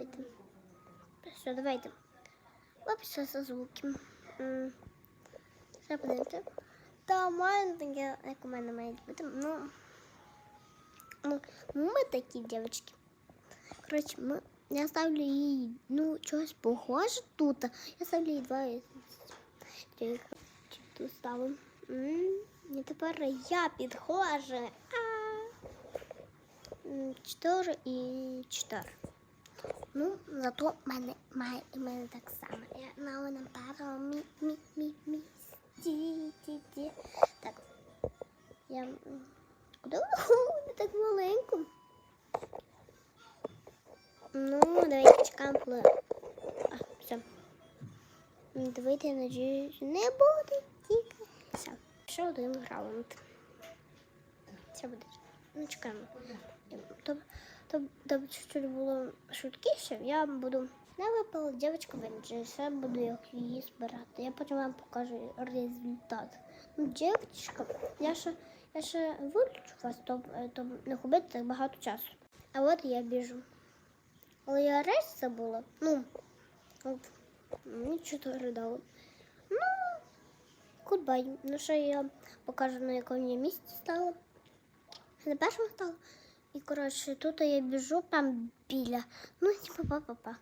давайте. Все, давайте. Лапся за звуки. М, Ще подивимося. Та має таке, як у мене має бути. Ну, ну, ми такі дівчатки. Коротше, ми, я ставлю їй, ну, чогось похоже тут. Я ставлю їй два. Чи тут ставимо. М, І тепер я підходжу. А. М, Чотири і чотири. Ну, зато мене має і мене так само. Я на мене пару мі, мі, мі, мі, ті, ті, ті. Так. Я... Куди так маленько? Ну, давайте чекаємо, коли... А, все. Давайте, я надіюсь, не буде тільки. Все. Ще один раунд. Все буде. Ну, чекаємо. То, то, то чуть-чуть було швидкіше, я буду не випала дівчинка венджи, буду як її збирати. Я потім вам покажу результат. Ну, дівчинка, я ще, я ще вилучу вас, то, то не губити так багато часу. А от я біжу. Але я речі забула. Ну, от, мені чотири дали. Ну, гудбай. Ну, ще я покажу, на якому я місці стала. На першому стало. І, коротше, тут я біжу там біля. Ну, типу, па-па-па.